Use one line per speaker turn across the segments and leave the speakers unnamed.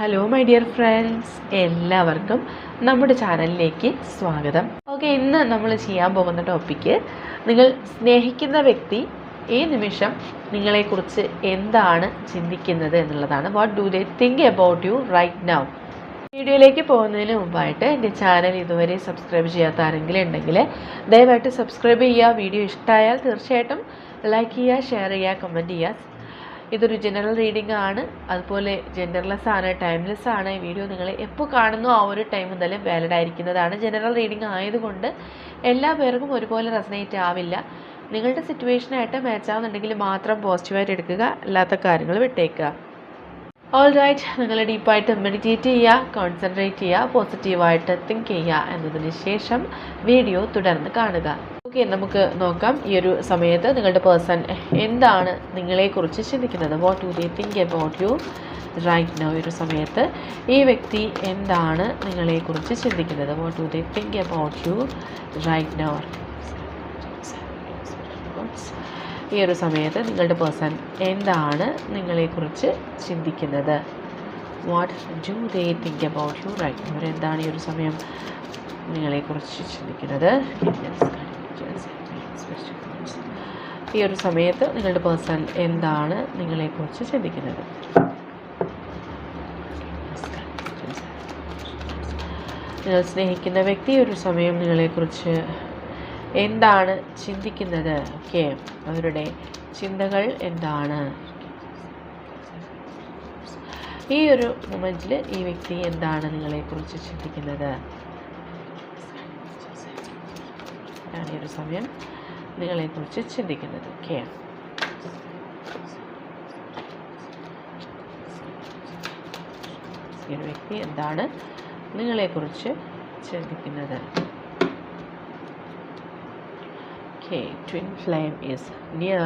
Hello my dear friends എല്ലാവർക്കും നമ്മുടെ ചാനലിലേക്ക് സ്വാഗതം. ഓക്കെ ഇന്ന് നമ്മൾ ചെയ്യാൻ പോകുന്ന ടോപ്പിക്ക് നിങ്ങൾ സ്നേഹിക്കുന്ന വ്യക്തി ഈ നിമിഷം നിങ്ങളെക്കുറിച്ച് എന്താണ് ചിന്തിക്കുന്നത് എന്നുള്ളതാണ്. What do they think about you right now വീഡിയോയിലേക്ക് പോകുന്നതിന് മുമ്പായിട്ട് എന്റെ ചാനൽ ഇതുവരെ സബ്സ്ക്രൈബ് ചെയ്യാത്ത ആരെങ്കിലും ഉണ്ടെങ്കിൽ ദയവായിട്ട് സബ്സ്ക്രൈബ് ചെയ്യുക. വീഡിയോ ഇഷ്ടമായാൽ തീർച്ചയായിട്ടും ലൈക്ക് ചെയ്യുക ഷെയർ ചെയ്യുക കമന്റ് ചെയ്യുക. ഇതൊരു ജനറൽ റീഡിംഗ് ആണ്. അതുപോലെ ജെൻഡർലെസ് ആണ് ടൈംലെസ് ആണ്. ഈ വീഡിയോ നിങ്ങൾ എപ്പോൾ കാണുന്നു ആ ഒരു ടൈം മുതൽ വാലിഡ് ആയിരിക്കുന്നതാണ്. ജനറൽ റീഡിംഗ് ആയതുകൊണ്ട് എല്ലാ പേർക്കും ഒരുപോലെ റെസനേറ്റ് ആവില്ല. നിങ്ങളുടെ സിറ്റുവേഷനായിട്ട് മാച്ച് ആവുന്നുണ്ടെങ്കിൽ മാത്രം പോസിറ്റീവായിട്ട് എടുക്കുക അല്ലാത്ത കാര്യങ്ങൾ വിട്ടേക്കുക. ഓൾ റൈറ്റ് നിങ്ങൾ ഡീപ്പായിട്ട് മെഡിറ്റേറ്റ് ചെയ്യുക കോൺസെൻട്രേറ്റ് ചെയ്യുക പോസിറ്റീവായിട്ട് തിങ്ക് ചെയ്യുക എന്നതിന് ശേഷം വീഡിയോ തുടർന്ന് കാണുക ഓക്കെ നമുക്ക് നോക്കാം ഈ ഒരു സമയത്ത് നിങ്ങളുടെ പേഴ്സൺ എന്താണ് നിങ്ങളെക്കുറിച്ച് ചിന്തിക്കുന്നത് what you they think about you right now ഒരു സമയത്ത് ഈ വ്യക്തി എന്താണ് നിങ്ങളെക്കുറിച്ച് ചിന്തിക്കുന്നത് what you they think about you right now ഈ ഒരു സമയത്ത് നിങ്ങളുടെ പേഴ്സൺ എന്താണ് നിങ്ങളെക്കുറിച്ച് ചിന്തിക്കുന്നത്? What do they think about you right അവരെന്താണ് ഈ ഒരു സമയം നിങ്ങളെക്കുറിച്ച് ചിന്തിക്കുന്നത്? ഈ ഒരു സമയത്ത് നിങ്ങളുടെ പേഴ്സൺ എന്താണ് നിങ്ങളെക്കുറിച്ച് ചിന്തിക്കുന്നത്? നിങ്ങൾ സ്നേഹിക്കുന്ന വ്യക്തി ഒരു സമയം നിങ്ങളെക്കുറിച്ച് എന്താണ് ചിന്തിക്കുന്നത്? ഓക്കെ. അവരുടെ ചിന്തകൾ എന്താണ്? ഈ ഒരു മൊമെന്റിൽ ഈ വ്യക്തി എന്താണ് നിങ്ങളെക്കുറിച്ച് ചിന്തിക്കുന്നത്? ഈ ഒരു സമയം നിങ്ങളെക്കുറിച്ച് ചിന്തിക്കുന്നത്. ഓക്കെ. ഈ ഒരു വ്യക്തി എന്താണ് നിങ്ങളെക്കുറിച്ച് ചിന്തിക്കുന്നത്? Okay twin flame is near.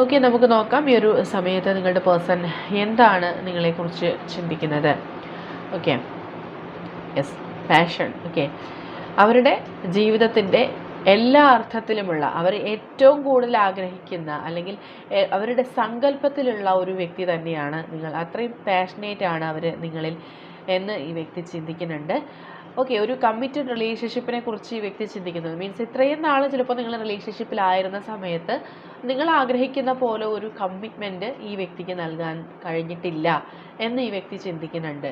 Okay നമുക്ക് നോക്കാം. ഈ ഒരു സമയത്ത് നിങ്ങളുടെ പേഴ്സൺ എന്താണ് നിങ്ങളെക്കുറിച്ച് ചിന്തിക്കുന്നത്? ഓക്കെ യെസ് പാഷൻ ഓക്കെ അവരുടെ ജീവിതത്തിന്റെ എല്ലാ അർത്ഥത്തിലുമുള്ള അവർ ഏറ്റവും കൂടുതൽ ആഗ്രഹിക്കുന്ന അല്ലെങ്കിൽ അവരുടെ സങ്കല്പത്തിലുള്ള ഒരു വ്യക്തി തന്നെയാണ് നിങ്ങൾ. അത്രയും പാഷനേറ്റ് ആണ് അവർ നിങ്ങളിൽ എന്ന് ഈ വ്യക്തി ചിന്തിക്കുന്നുണ്ട്. ഓക്കെ ഒരു കമ്മിറ്റഡ് റിലേഷൻഷിപ്പിനെ കുറിച്ച് ഈ വ്യക്തി ചിന്തിക്കുന്നത്. മീൻസ് ഇത്രയും നാൾ ചിലപ്പോൾ നിങ്ങൾ റിലേഷൻഷിപ്പിലായിരുന്ന സമയത്ത് നിങ്ങൾ ആഗ്രഹിക്കുന്ന പോലെ ഒരു കമ്മിറ്റ്മെന്റ് ഈ വ്യക്തിക്ക് നൽകാൻ കഴിഞ്ഞിട്ടില്ല എന്ന് ഈ വ്യക്തി ചിന്തിക്കുന്നുണ്ട്.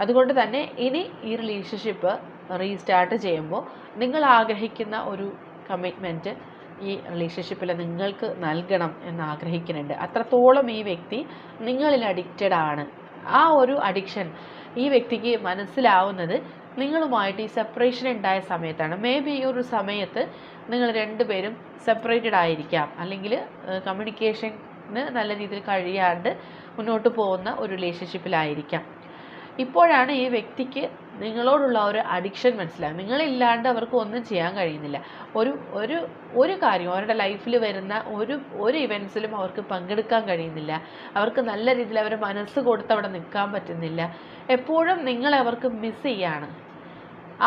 അതുകൊണ്ട് തന്നെ ഇനി ഈ റിലേഷൻഷിപ്പ് റീസ്റ്റാർട്ട് ചെയ്യുമ്പോൾ നിങ്ങൾ ആഗ്രഹിക്കുന്ന ഒരു കമ്മിറ്റ്മെന്റ് ഈ റിലേഷൻഷിപ്പിൽ നിങ്ങൾക്ക് നൽകണം എന്ന് ആഗ്രഹിക്കുന്നുണ്ട്. അത്രത്തോളം ഈ വ്യക്തി നിങ്ങളിൽ അഡിക്റ്റഡ് ആണ്. ആ ഒരു അഡിക്ഷൻ ഈ വ്യക്തിക്ക് മനസ്സിലാവുന്നത് നിങ്ങളുമായിട്ട് ഈ സെപ്പറേഷൻ ഉണ്ടായ സമയത്താണ്. മേ ബി ഈ ഒരു സമയത്ത് നിങ്ങൾ രണ്ടുപേരും സെപ്പറേറ്റഡ് ആയിരിക്കാം. അല്ലെങ്കിൽ കമ്മ്യൂണിക്കേഷന് നല്ല രീതിയിൽ കഴിയാണ്ട് മുന്നോട്ട് പോകുന്ന ഒരു റിലേഷൻഷിപ്പിലായിരിക്കാം ഇപ്പോഴാണ് ഈ വ്യക്തിക്ക് നിങ്ങളോടുള്ള ഒരു അഡിക്ഷൻ മനസ്സിലാകും നിങ്ങളില്ലാണ്ട് അവർക്ക് ഒന്നും ചെയ്യാൻ കഴിയുന്നില്ല. ഒരു ഒരു ഒരു കാര്യം അവരുടെ ലൈഫിൽ വരുന്ന ഒരു ഒരു ഇവൻസിലും അവർക്ക് പങ്കെടുക്കാൻ കഴിയുന്നില്ല. അവർക്ക് നല്ല രീതിയിൽ അവർ മനസ്സ് കൊടുത്ത് അവിടെ നിൽക്കാൻ പറ്റുന്നില്ല. എപ്പോഴും നിങ്ങളെ അവർക്ക് മിസ് ചെയ്യാണ്.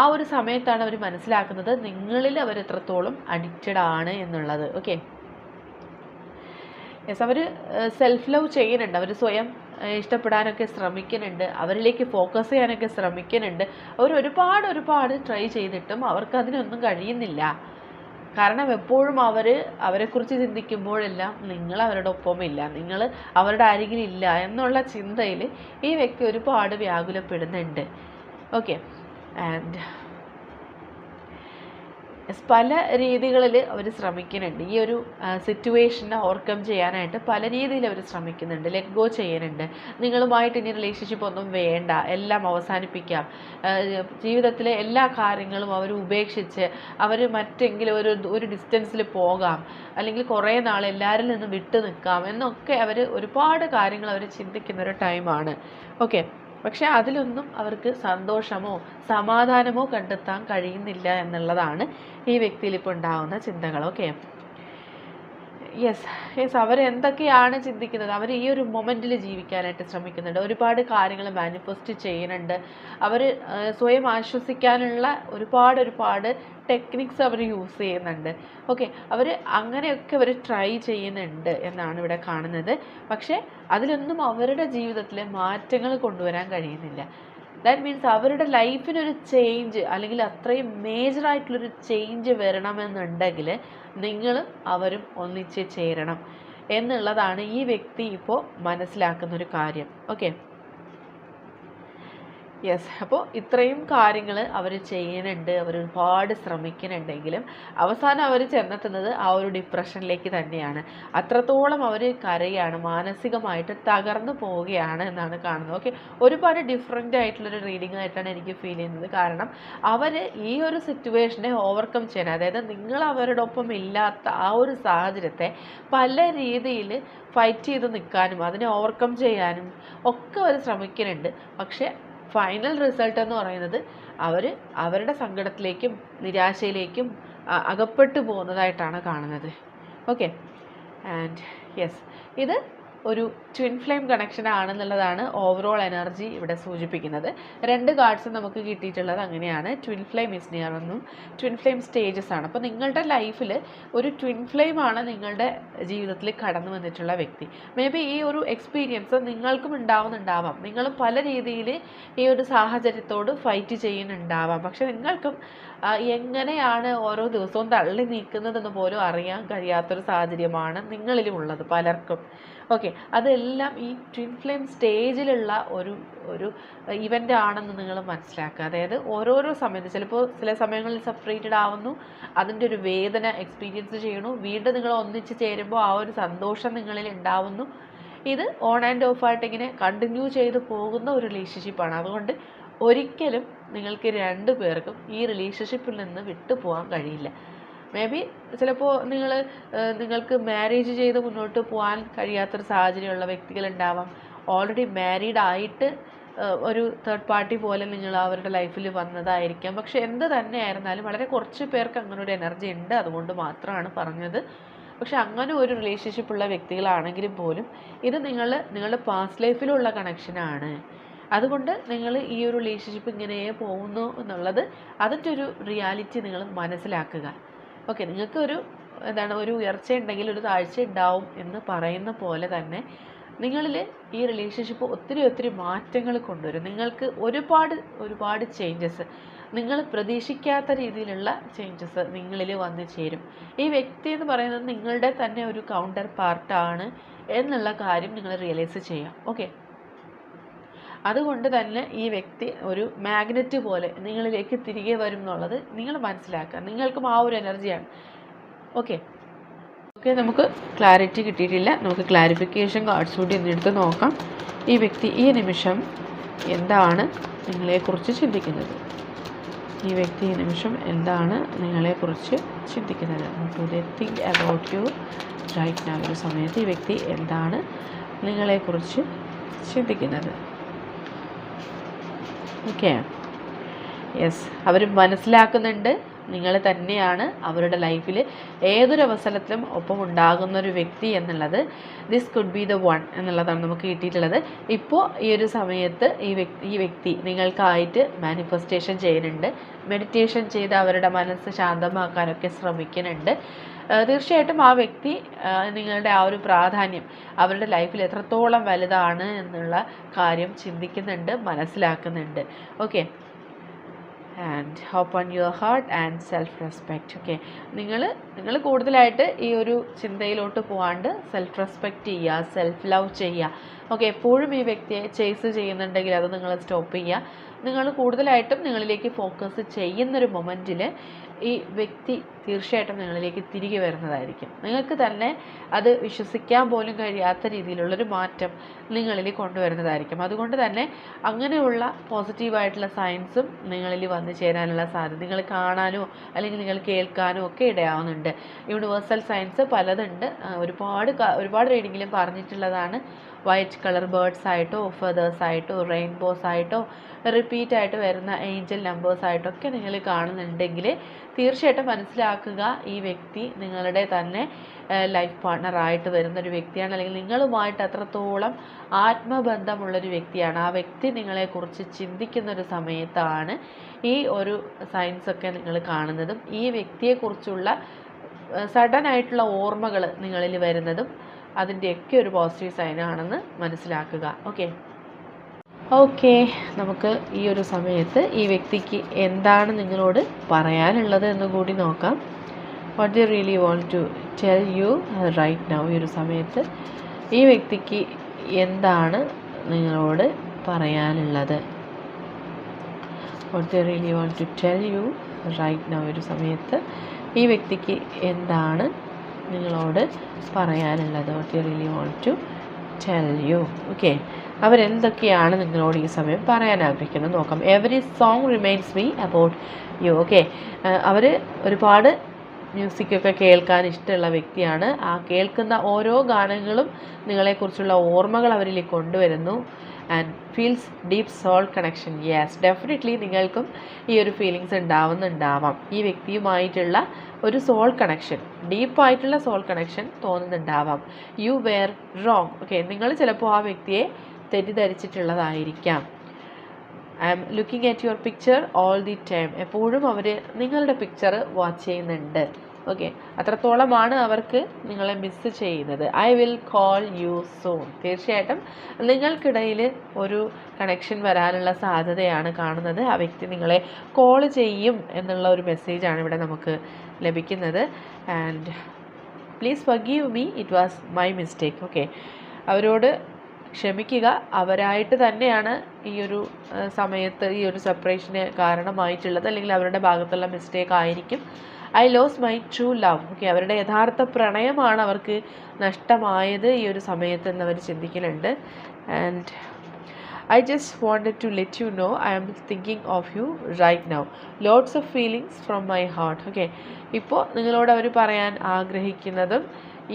ആ ഒരു സമയത്താണ് അവർ മനസ്സിലാക്കുന്നത് നിങ്ങളിൽ അവർ എത്രത്തോളം അഡിക്റ്റഡ് ആണ് എന്നുള്ളത്. ഓക്കെ യെസ് അവർ സെൽഫ് ലവ് ചെയ്യുന്നുണ്ട്. അവർ സ്വയം ഇഷ്ടപ്പെടാനൊക്കെ ശ്രമിക്കുന്നുണ്ട്. അവരിലേക്ക് ഫോക്കസ് ചെയ്യാനൊക്കെ ശ്രമിക്കുന്നുണ്ട്. അവർ ഒരുപാട് ഒരുപാട് ട്രൈ ചെയ്തിട്ടും അവർക്ക് അതിനൊന്നും കഴിയുന്നില്ല. കാരണം എപ്പോഴും അവർ അവരെക്കുറിച്ച് ചിന്തിക്കുമ്പോഴെല്ലാം നിങ്ങൾ അവരുടെ ഒപ്പമില്ല. നിങ്ങൾ അവരുടെ അരികിലില്ല എന്നുള്ള ചിന്തയിൽ ഈ വ്യക്തി ഒരുപാട് വ്യാകുലപ്പെടുന്നുണ്ട്. ഓക്കെ ആൻഡ് പല രീതികളിൽ അവർ ശ്രമിക്കുന്നുണ്ട്. ഈ ഒരു സിറ്റുവേഷനെ ഓവർകം ചെയ്യാനായിട്ട് പല രീതിയിൽ അവർ ശ്രമിക്കുന്നുണ്ട്. ലെറ്റ് ഗോ ചെയ്യുന്നുണ്ട്. നിങ്ങളുമായിട്ട് ഇനി റിലേഷൻഷിപ്പ് ഒന്നും വേണ്ട. എല്ലാം അവസാനിപ്പിക്കാം. ജീവിതത്തിലെ എല്ലാ കാര്യങ്ങളും അവർ ഉപേക്ഷിച്ച് അവർ മറ്റെങ്കിലും ഒരു ഒരു ഡിസ്റ്റൻസിൽ പോകാം. അല്ലെങ്കിൽ കുറേ നാൾ എല്ലാവരിൽ നിന്നും വിട്ടു നിൽക്കാം എന്നൊക്കെ അവർ ഒരുപാട് കാര്യങ്ങൾ അവർ ചിന്തിക്കുന്ന ഒരു ടൈമാണ് ഓക്കെ പക്ഷേ അതിലൊന്നും അവർക്ക് സന്തോഷമോ സമാധാനമോ കണ്ടെത്താൻ കഴിയുന്നില്ല എന്നുള്ളതാണ് ഈ വ്യക്തിയിൽ ഇപ്പോൾ ഉണ്ടാകുന്ന ചിന്തകൾ ഓക്കെ യെസ് യെസ് അവരെന്തൊക്കെയാണ് ചിന്തിക്കുന്നത്? അവർ ഈ ഒരു മൊമെന്റിൽ ജീവിക്കാനായിട്ട് ശ്രമിക്കുന്നുണ്ട്. ഒരുപാട് കാര്യങ്ങൾ മാനിഫെസ്റ്റ് ചെയ്യുന്നുണ്ട്. അവർ സ്വയം ആശ്വസിക്കാനുള്ള ഒരുപാട് ഒരുപാട് ടെക്നിക്സ് അവർ യൂസ് ചെയ്യുന്നുണ്ട്. ഓക്കെ അവർ അങ്ങനെയൊക്കെ അവർ ട്രൈ ചെയ്യുന്നുണ്ട് എന്നാണ് ഇവിടെ കാണുന്നത്. പക്ഷേ അതിലൊന്നും അവരുടെ ജീവിതത്തിൽ മാറ്റങ്ങൾ കൊണ്ടുവരാൻ കഴിയുന്നില്ല. ദാറ്റ് മീൻസ് അവരുടെ ലൈഫിനൊരു ചേഞ്ച് അല്ലെങ്കിൽ അത്രയും മേജറായിട്ടുള്ളൊരു ചേഞ്ച് വരണമെന്നുണ്ടെങ്കിൽ നിങ്ങൾ അവരും ഒന്നിച്ച് ചേരണം. എന്നുള്ളതാണ് ഈ വ്യക്തി ഇപ്പോൾ മനസ്സിലാക്കുന്നൊരു കാര്യം. ഓക്കെ യെസ് അപ്പോൾ ഇത്രയും കാര്യങ്ങൾ അവർ ചെയ്യുന്നുണ്ട് അവർ ഒരുപാട് ശ്രമിക്കുന്നുണ്ടെങ്കിലും അവസാനം അവർ ചെന്നെത്തുന്നത് ആ ഒരു ഡിപ്രഷനിലേക്ക് തന്നെയാണ്. അത്രത്തോളം അവർ കരയാണ് മാനസികമായിട്ട് തകർന്നു പോവുകയാണ് എന്നാണ് കാണുന്നത്. ഓക്കെ ഒരുപാട് ഡിഫറെന്റ് ആയിട്ടുള്ളൊരു റീഡിംഗ് ആയിട്ടാണ് എനിക്ക് ഫീൽ ചെയ്യുന്നത്. കാരണം അവർ ഈ ഒരു സിറ്റുവേഷനെ ഓവർകം ചെയ്യണം. അതായത് നിങ്ങൾ അവരോടൊപ്പം ഇല്ലാത്ത ആ ഒരു സാഹചര്യത്തെ പല രീതിയിൽ ഫൈറ്റ് ചെയ്ത് നിൽക്കാനും അതിനെ ഓവർകം ചെയ്യാനും ഒക്കെ അവർ ശ്രമിക്കുന്നുണ്ട് പക്ഷേ ഫൈനൽ റിസൾട്ട് എന്ന് പറയുന്നത് അവർ അവരുടെ സങ്കടത്തിലേക്കും നിരാശയിലേക്കും അകപ്പെട്ടു പോകുന്നതായിട്ടാണ് കാണുന്നത്. ഓക്കെ ആൻഡ് യെസ് ഇത് ഒരു ട്വിൻ ഫ്ലെയിം കണക്ഷൻ ആണെന്നുള്ളതാണ് ഓവറോൾ എനർജി ഇവിടെ സൂചിപ്പിക്കുന്നത്. രണ്ട് കാർഡ്സ് നമുക്ക് കിട്ടിയിട്ടുള്ളത് അങ്ങനെയാണ്. ട്വിൻ ഫ്ലെയിം ഇസ് നിയർ എന്നും ട്വിൻ ഫ്ലെയിം സ്റ്റേജസ് ആണ്. അപ്പോൾ നിങ്ങളുടെ ലൈഫിൽ ഒരു ട്വിൻ ഫ്ലെയിം ആണ് നിങ്ങളുടെ ജീവിതത്തിൽ കടന്നു വന്നിട്ടുള്ള വ്യക്തി. മേ ബി ഈ ഒരു എക്സ്പീരിയൻസ് നിങ്ങൾക്കും ഉണ്ടാവുന്നുണ്ടാവാം. നിങ്ങൾ പല രീതിയിൽ ഈ ഒരു സാഹചര്യത്തോട് ഫൈറ്റ് ചെയ്യുന്നുണ്ടാവാം. പക്ഷെ നിങ്ങൾക്കും എങ്ങനെയാണ് ഓരോ ദിവസവും തള്ളി നീക്കുന്നതെന്ന് പോലും അറിയാൻ കഴിയാത്തൊരു സാഹചര്യമാണ് നിങ്ങളിലും ഉള്ളത് പലർക്കും. ഓക്കെ അതെല്ലാം ഈ ട്വിൻ ഫ്ലെയിം സ്റ്റേജിലുള്ള ഒരു ഒരു ഇവന്റ് ആണെന്ന് നിങ്ങൾ മനസ്സിലാക്കുക. അതായത് ഓരോരോ സമയത്ത് ചിലപ്പോൾ ചില സമയങ്ങളിൽ സെപ്പറേറ്റഡ് ആവുന്നു അതിന്റെ ഒരു വേദന എക്സ്പീരിയൻസ് ചെയ്യണു വീണ്ടും നിങ്ങൾ ഒന്നിച്ച് ചേരുമ്പോൾ ആ ഒരു സന്തോഷം നിങ്ങളിൽ ഉണ്ടാവുന്നു. ഇത് ഓൺ ആൻഡ് ഓഫ് ആയിട്ട് ഇങ്ങനെ കണ്ടിന്യൂ ചെയ്ത് പോകുന്ന ഒരു റിലേഷൻഷിപ്പാണ് അതുകൊണ്ട് ഒരിക്കലും നിങ്ങൾക്ക് രണ്ടു പേർക്കും ഈ റിലേഷൻഷിപ്പിൽ നിന്ന് വിട്ടുപോകാൻ കഴിയില്ല. മേ ബി ചിലപ്പോൾ നിങ്ങൾ നിങ്ങൾക്ക് മാരേജ് ചെയ്ത് മുന്നോട്ട് പോകാൻ കഴിയാത്തൊരു സാഹചര്യമുള്ള വ്യക്തികളുണ്ടാവാം. ഓൾറെഡി മാരീഡ് ആയിട്ട് ഒരു തേർഡ് പാർട്ടി പോലെ നിങ്ങൾ അവരുടെ ലൈഫിൽ വന്നതായിരിക്കാം. പക്ഷെ എന്ത് തന്നെ ആയിരുന്നാലും വളരെ കുറച്ച് പേർക്ക് അങ്ങനെ ഒരു എനർജി ഉണ്ട്. അതുകൊണ്ട് മാത്രമാണ് പറഞ്ഞത്. പക്ഷെ അങ്ങനെ ഒരു റിലേഷൻഷിപ്പ് ഉള്ള വ്യക്തികളാണെങ്കിലും പോലും ഇത് നിങ്ങൾ നിങ്ങളുടെ പാസ്റ്റ് ലൈഫിലുള്ള കണക്ഷനാണ് അതുകൊണ്ട് നിങ്ങൾ ഈ ഒരു റിലേഷൻഷിപ്പ് ഇങ്ങനെ പോകുന്നു എന്നുള്ളത് അതിന്റെ ഒരു റിയാലിറ്റി നിങ്ങൾ മനസ്സിലാക്കുക. ഓക്കെ നിങ്ങൾക്കൊരു എന്താണ് ഒരു ഉയർച്ച ഉണ്ടെങ്കിൽ ഒരു താഴ്ച ഉണ്ടാവും എന്ന് പറയുന്ന പോലെ തന്നെ നിങ്ങളിൽ ഈ റിലേഷൻഷിപ്പ് ഒത്തിരി ഒത്തിരി മാറ്റങ്ങൾ കൊണ്ടുവരും. നിങ്ങൾക്ക് ഒരുപാട് ഒരുപാട് ചേഞ്ചസ് നിങ്ങൾ പ്രതീക്ഷിക്കാത്ത രീതിയിലുള്ള ചേഞ്ചസ് നിങ്ങളിൽ വന്നു ചേരും. ഈ വ്യക്തി എന്ന് പറയുന്നത് നിങ്ങളുടെ തന്നെ ഒരു കൗണ്ടർ പാർട്ടാണ് എന്നുള്ള കാര്യം നിങ്ങൾ റിയലൈസ് ചെയ്യാം. ഓക്കെ. അതുകൊണ്ട് തന്നെ ഈ വ്യക്തി ഒരു മാഗ്നറ്റ് പോലെ നിങ്ങളിലേക്ക് തിരികെ വരും എന്നുള്ളത് നിങ്ങൾ മനസ്സിലാക്കുക. നിങ്ങൾക്കും ആ ഒരു എനർജിയാണ് ഓക്കെ ഓക്കെ നമുക്ക് ക്ലാരിറ്റി കിട്ടിയിട്ടില്ല. നമുക്ക് ക്ലാരിഫിക്കേഷൻ കാർഡ്സ് കൂടി എന്നെടുത്ത് നോക്കാം. ഈ വ്യക്തി ഈ നിമിഷം എന്താണ് നിങ്ങളെക്കുറിച്ച് ചിന്തിക്കുന്നത്? ഈ വ്യക്തി ഈ നിമിഷം എന്താണ് നിങ്ങളെക്കുറിച്ച് ചിന്തിക്കുന്നത്? തിങ്ക് അബൌട്ട് യു റൈറ്റ് നാ ഒരു സമയത്ത് ഈ വ്യക്തി എന്താണ് നിങ്ങളെക്കുറിച്ച് ചിന്തിക്കുന്നത്? ഓക്കെ യെസ് അവർ മനസ്സിലാക്കുന്നുണ്ട്. നിങ്ങൾ തന്നെയാണ് അവരുടെ ലൈഫിൽ ഏതൊരു അവസരത്തിലും ഒപ്പം ഉണ്ടാകുന്ന ഒരു വ്യക്തി എന്നുള്ളത്. This could be the one എന്നുള്ളതാണ് നമുക്ക് കിട്ടിയിട്ടുള്ളത്. ഇപ്പോൾ ഈ ഒരു സമയത്ത് ഈ വ്യക്തി ഈ വ്യക്തി നിങ്ങൾക്കായിട്ട് മാനിഫെസ്റ്റേഷൻ ചെയ്യുന്നുണ്ട്. മെഡിറ്റേഷൻ ചെയ്ത് അവരുടെ മനസ്സ് ശാന്തമാക്കാനൊക്കെ ശ്രമിക്കുന്നുണ്ട്. തീർച്ചയായിട്ടും ആ വ്യക്തി നിങ്ങളുടെ ആ ഒരു പ്രാധാന്യം അവരുടെ ലൈഫിൽ എത്രത്തോളം വലുതാണ് എന്നുള്ള കാര്യം ചിന്തിക്കുന്നുണ്ട് മനസ്സിലാക്കുന്നുണ്ട്. Okay and hope on your heart and self respect okay നിങ്ങൾ നിങ്ങൾ കൂടുതലായിട്ട് ഈ ഒരു ചിന്തയിലോട്ട് പോകാണ്ട് സെൽഫ് റെസ്പെക്റ്റ് ചെയ്യുക സെൽഫ് ലവ് ചെയ്യുക. ഓക്കെ എപ്പോഴും ഈ വ്യക്തിയെ ചേസ് ചെയ്യുന്നുണ്ടെങ്കിൽ അത് നിങ്ങൾ സ്റ്റോപ്പ് ചെയ്യുക. നിങ്ങൾ കൂടുതലായിട്ടും നിങ്ങളിലേക്ക് ഫോക്കസ് ചെയ്യുന്നൊരു മൊമെന്റിൽ ഈ വ്യക്തി തീർച്ചയായിട്ടും നിങ്ങളിലേക്ക് തിരികെ വരുന്നതായിരിക്കും. നിങ്ങൾക്ക് തന്നെ അത് വിശ്വസിക്കാൻ പോലും കഴിയാത്ത രീതിയിലുള്ളൊരു മാറ്റം നിങ്ങളിൽ കൊണ്ടുവരുന്നതായിരിക്കും. അതുകൊണ്ട് തന്നെ അങ്ങനെയുള്ള പോസിറ്റീവായിട്ടുള്ള സയൻസും നിങ്ങളിൽ വന്നു ചേരാനുള്ള സാധ്യത നിങ്ങൾ കാണാനോ അല്ലെങ്കിൽ നിങ്ങൾ കേൾക്കാനോ ഒക്കെ ഇടയാവുന്നുണ്ട്. യൂണിവേഴ്സൽ സയൻസ് പലതുണ്ട്. ഒരുപാട് ഒരുപാട് റീഡിങ്ങിലും പറഞ്ഞിട്ടുള്ളതാണ്. വൈറ്റ് കളർ ബേർഡ്സ് ആയിട്ടോ ഫെതേഴ്സ് ആയിട്ടോ റെയിൻബോസ് ആയിട്ടോ റിപ്പീറ്റ് ആയിട്ട് വരുന്ന ഏഞ്ചൽ നമ്പേഴ്സ് ആയിട്ടോ ഒക്കെ നിങ്ങൾ കാണുന്നുണ്ടെങ്കിൽ തീർച്ചയായിട്ടും മനസ്സിലാക്കുക ഈ വ്യക്തി നിങ്ങളുടെ തന്നെ ലൈഫ് പാർട്ട്ണറായിട്ട് വരുന്ന ഒരു വ്യക്തിയാണ്. അല്ലെങ്കിൽ നിങ്ങളുമായിട്ട് അത്രത്തോളം ആത്മബന്ധമുള്ളൊരു വ്യക്തിയാണ്. ആ വ്യക്തി നിങ്ങളെക്കുറിച്ച് ചിന്തിക്കുന്ന ഒരു സമയത്താണ് ഈ ഒരു സയൻസ് ഒക്കെ നിങ്ങൾ കാണുന്നതും ഈ വ്യക്തിയെക്കുറിച്ചുള്ള സഡൻ ആയിട്ടുള്ള ഓർമ്മകൾ നിങ്ങളിൽ വരുന്നതും അതിന്റെയൊക്കെ ഒരു പോസിറ്റീവ് സൈനാണെന്ന് മനസ്സിലാക്കുക. ഓക്കെ ഓക്കെ നമുക്ക് ഈ ഒരു സമയത്ത് ഈ വ്യക്തിക്ക് എന്താണ് നിങ്ങളോട് പറയാനുള്ളത് എന്ന് കൂടി നോക്കാം. What you really want to tell you right now ഈ ഒരു സമയത്ത് ഈ വ്യക്തിക്ക് എന്താണ് നിങ്ങളോട് പറയാനുള്ളത്? What you really want to tell you right now ഒരു സമയത്ത് ഈ വ്യക്തിക്ക് എന്താണ് നിങ്ങളോട് പറയാനുള്ളത്. What really want to tell you okay അവരെന്തൊക്കെയാണ് നിങ്ങളോട് ഈ സമയം പറയാൻ ആഗ്രഹിക്കുന്നത്? നോക്കാം. Every song reminds me about you okay അവർ ഒരുപാട് മ്യൂസിക്കൊക്കെ കേൾക്കാൻ ഇഷ്ടമുള്ള വ്യക്തിയാണ്. ആ കേൾക്കുന്ന ഓരോ ഗാനങ്ങളും നിങ്ങളെക്കുറിച്ചുള്ള ഓർമ്മകൾ അവരിലേക്ക് കൊണ്ടുവരുന്നു. And feels deep soul connection yes definitely നിങ്ങൾക്കും ഈ ഒരു ഫീലിങ്സ് ഉണ്ടാവുന്നുണ്ടാവാം. ഈ വ്യക്തിയുമായിട്ടുള്ള ഒരു സോൾ കണക്ഷൻ ഡീപ്പായിട്ടുള്ള സോൾ കണക്ഷൻ തോന്നുന്നുണ്ടാവാം. യു വെയർ റോങ് ഓക്കെ നിങ്ങൾ ചിലപ്പോൾ ആ വ്യക്തിയെ തെറ്റിദ്ധരിച്ചിട്ടുള്ളതായിരിക്കാം. I'm looking at your picture all the time എപ്പോഴും അവർ നിങ്ങളുടെ പിക്ചർ വാച്ച് ചെയ്യുന്നുണ്ട്. ഓക്കെ അത്രത്തോളമാണ് അവർക്ക് നിങ്ങളെ മിസ് ചെയ്യുന്നത്. I will call you soon തീർച്ചയായിട്ടും നിങ്ങൾക്കിടയിൽ ഒരു കണക്ഷൻ വരാനുള്ള സാധ്യതയാണ് കാണുന്നത്. ആ വ്യക്തി നിങ്ങളെ കോൾ ചെയ്യും എന്നുള്ള ഒരു മെസ്സേജാണ് ഇവിടെ നമുക്ക് ലഭിക്കുന്നത്. And please forgive me it was my mistake okay അവരോട് ക്ഷമിക്കുക. അവരായിട്ട് തന്നെയാണ് ഈ ഒരു സമയത്ത് ഈ ഒരു സെപ്പറേഷന് കാരണമായിട്ടുള്ളത്. അല്ലെങ്കിൽ അവരുടെ ഭാഗത്തുള്ള മിസ്റ്റേക്ക് ആയിരിക്കും. I lost my true love okay അവരുടെ യഥാർത്ഥ പ്രണയമാണ് അവർക്ക് നഷ്ടമായത് ഈ ഒരു സമയത്ത് എന്ന് അവർ ചിന്തിക്കലുണ്ട്. And I just wanted to let you know I am thinking of you right now lots of feelings from my heart okay ഇപ്പോൾ നിങ്ങളോട് അവർ പറയാൻ ആഗ്രഹിക്കുന്നതും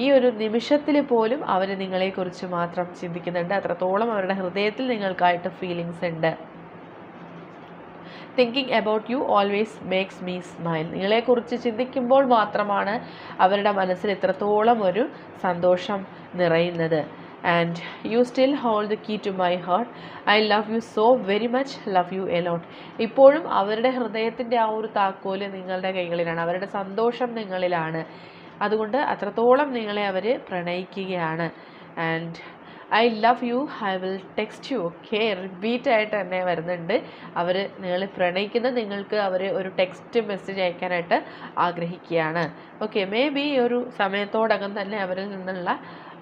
ഈ ഒരു നിമിഷത്തിൽ പോലും അവർ നിങ്ങളെക്കുറിച്ച് മാത്രം ചിന്തിക്കുന്നുണ്ട്. അത്രത്തോളം അവരുടെ ഹൃദയത്തിൽ നിങ്ങൾക്കായിട്ട് ഫീലിങ്സ് ഉണ്ട്. Thinking about you always makes me smile നിങ്ങളെക്കുറിച്ച് ചിന്തിക്കുമ്പോൾ മാത്രമാണ് അവരുടെ മനസ്സിൽ ഇത്രത്തോളം ഒരു സന്തോഷം നിറയുന്നത്. And you still hold the key to my heart I love you so very much love you a lot ഇപ്പോഴും അവരുടെ ഹൃദയത്തിന്റെ ആ ഒരു താക്കോൽ നിങ്ങളുടെ കൈകളിലാണ്. അവരുടെ സന്തോഷം നിങ്ങളിലാണ്. അതുകൊണ്ട് അത്രത്തോളം നിങ്ങളെ അവർ പ്രണയിക്കുകയാണ്. And I love you I will text you. Okay repeat ആയിട്ട് തന്നെ വരുന്നുണ്ട്. അവർ നിങ്ങൾ പ്രണയിക്കുന്ന നിങ്ങൾക്ക് അവർ ഒരു ടെക്സ്റ്റ് മെസ്സേജ് അയക്കാനായിട്ട് ആഗ്രഹിക്കുകയാണ്. ഓക്കെ മേ ബി ഒരു സമയത്തോടകം തന്നെ അവരിൽ നിന്നുള്ള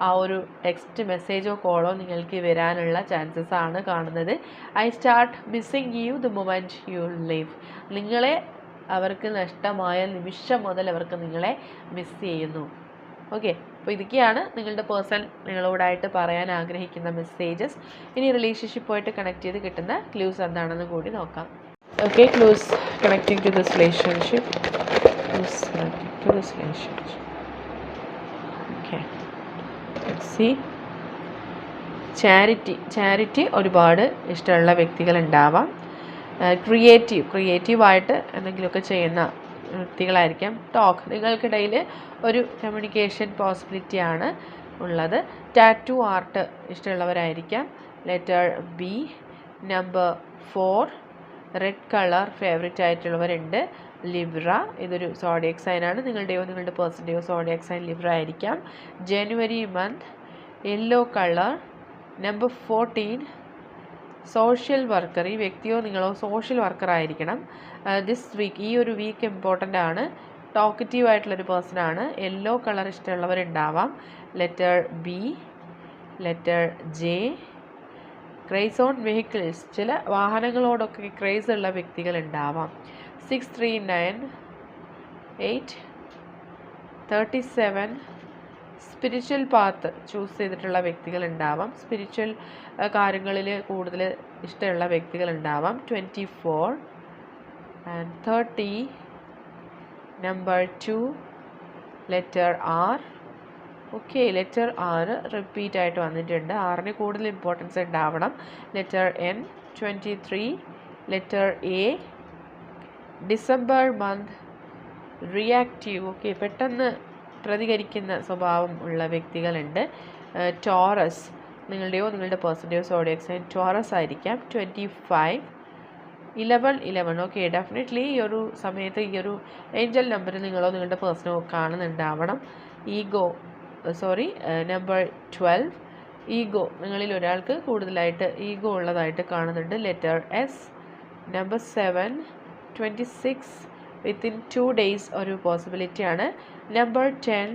ആ ഒരു ടെക്സ്റ്റ് മെസ്സേജോ കോളോ നിങ്ങൾക്ക് വരാനുള്ള ചാൻസസ് ആണ് കാണുന്നത്. I start missing you the moment you leave നിങ്ങളെ അവർക്ക് നഷ്ടമായ നിമിഷം മുതൽ അവർക്ക് നിങ്ങളെ മിസ് ചെയ്യുന്നു. ഓക്കെ അപ്പോൾ ഇതൊക്കെയാണ് നിങ്ങളുടെ പേഴ്സൺ നിങ്ങളോടായിട്ട് പറയാൻ ആഗ്രഹിക്കുന്ന മെസ്സേജസ്. ഇനി റിലേഷൻഷിപ്പുമായിട്ട് കണക്ട് ചെയ്ത് കിട്ടുന്ന ക്ലൂസ് എന്താണെന്ന് കൂടി നോക്കാം. Okay clues connecting to this relationship clues connecting to this relationship charity charity ഒരുപാട് ഇഷ്ടമുള്ള വ്യക്തികളുണ്ടാവാം ക്രിയേറ്റീവ് ക്രിയേറ്റീവായിട്ട് എന്തെങ്കിലുമൊക്കെ ചെയ്യുന്ന വ്യക്തികളായിരിക്കാം. ടോക്ക് നിങ്ങൾക്കിടയിൽ ഒരു കമ്മ്യൂണിക്കേഷൻ പോസിബിലിറ്റിയാണ് ഉള്ളത്. Tattoo art ഇഷ്ടമുള്ളവരായിരിക്കാം. Letter B number four red colour favourite ആയിട്ടുള്ളവരുണ്ട്. Libra ഇതൊരു സോഡിയക് സൈനാണ് നിങ്ങളുടെയോ നിങ്ങളുടെ പേഴ്സന്റെയോ സോഡിയക് സൈൻ ലിബ്ര ആയിരിക്കാം. January month yellow colour number fourteen social worker ഈ വ്യക്തിയോ നിങ്ങളോ സോഷ്യൽ വർക്കർ ആയിരിക്കണം. ദിസ് വീക്ക് ഈ ഒരു വീക്ക് ഇമ്പോർട്ടന്റ് ആണ്. ടോക്കറ്റീവ് ആയിട്ടുള്ളൊരു പേഴ്സൺ ആണ്. Yellow colour ഇഷ്ടമുള്ളവരുണ്ടാവാം. Letter B letter J craze on vehicles ചില വാഹനങ്ങളോടൊക്കെ ക്രൈസ് ഉള്ള വ്യക്തികൾ ഉണ്ടാവാം six three nine eight thirty seven spiritual path choose ചെയ്തിട്ടുള്ള വ്യക്തികൾ ഉണ്ടാവാം. സ്പിരിച്വൽ കാര്യങ്ങളിൽ കൂടുതൽ ഇഷ്ടമുള്ള വ്യക്തികൾ ഉണ്ടാവാം. Twenty four and thirty number two letter R okay letter R repeat ആയിട്ട് വന്നിട്ടുണ്ട്. ആറിന് കൂടുതൽ ഇമ്പോർട്ടൻസ് ഉണ്ടാവണം. Letter N twenty three letter A December month reactive okay പെട്ടെന്ന് പ്രതികരിക്കുന്ന സ്വഭാവം ഉള്ള വ്യക്തികളുണ്ട്. ടോറസ് നിങ്ങളുടെയോ നിങ്ങളുടെ പേഴ്സന്റെയോ സോഡിയക് ടോറസ് ആയിരിക്കാം. Twenty five eleven eleven okay definitely ഈ ഒരു സമയത്ത് ഈ ഒരു ഏഞ്ചൽ നമ്പർ നിങ്ങളോ നിങ്ങളുടെ പേഴ്സണോ കാണുന്നുണ്ടാവണം. Ego sorry number twelve ego നിങ്ങളിൽ ഒരാൾക്ക് കൂടുതലായിട്ട് ഈഗോ ഉള്ളതായിട്ട് കാണുന്നുണ്ട്. Letter S number seven twenty six within two days ഒരു പോസിബിലിറ്റിയാണ് number ten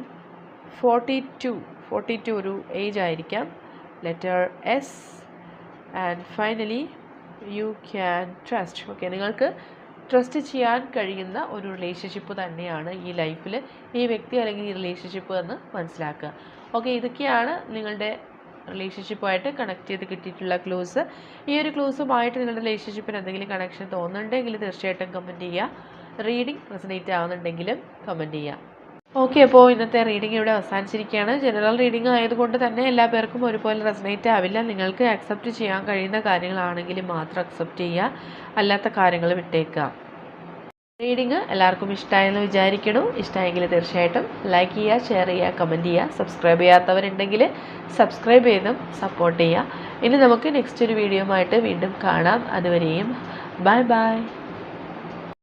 forty two forty two ഒരു ഏജ് ആയിരിക്കാം. Letter S and finally you can trust okay നിങ്ങൾക്ക് ട്രസ്റ്റ് ചെയ്യാൻ കഴിയുന്ന ഒരു റിലേഷൻഷിപ്പ് തന്നെയാണ് ഈ ലൈഫിൽ ഈ വ്യക്തി അല്ലെങ്കിൽ ഈ റിലേഷൻഷിപ്പ് എന്ന് മനസ്സിലാക്കുക. ഓക്കെ ഇതൊക്കെയാണ് നിങ്ങളുടെ റിലേഷൻഷിപ്പുമായിട്ട് കണക്ട് ചെയ്ത് കിട്ടിയിട്ടുള്ള ക്ലൂസ് ഈ ഒരു ക്ലൂസുമായിട്ട് നിങ്ങളുടെ റിലേഷൻഷിപ്പിന് എന്തെങ്കിലും കണക്ഷൻ തോന്നുന്നുണ്ടെങ്കിൽ തീർച്ചയായിട്ടും കമന്റ് ചെയ്യുക. റീഡിംഗ് റെസനേറ്റ് ആവുന്നുണ്ടെങ്കിലും കമന്റ് ചെയ്യുക ഓക്കെ അപ്പോൾ ഇന്നത്തെ റീഡിംഗ് ഇവിടെ അവസാനിച്ചിരിക്കുകയാണ്. ജനറൽ റീഡിംഗ് ആയതുകൊണ്ട് തന്നെ എല്ലാ പേർക്കും ഒരുപോലെ റെസനേറ്റ് ആവില്ല. നിങ്ങൾക്ക് അക്സെപ്റ്റ് ചെയ്യാൻ കഴിയുന്ന കാര്യങ്ങളാണെങ്കിൽ മാത്രം അക്സെപ്റ്റ് ചെയ്യുക. അല്ലാത്ത കാര്യങ്ങൾ വിട്ടേക്കുക. റീഡിങ് എല്ലാവർക്കും ഇഷ്ടമായെന്ന് വിചാരിക്കണു ഇഷ്ടമായെങ്കിൽ തീർച്ചയായിട്ടും ലൈക്ക് ചെയ്യുക ഷെയർ ചെയ്യുക കമന്റ് ചെയ്യുക. സബ്സ്ക്രൈബ് ചെയ്യാത്തവരുണ്ടെങ്കിൽ സബ്സ്ക്രൈബ് ചെയ്തും സപ്പോർട്ട് ചെയ്യുക. ഇനി നമുക്ക് നെക്സ്റ്റ് ഒരു വീഡിയോ ആയിട്ട് വീണ്ടും കാണാം. അതുവരെയും ബൈ ബൈ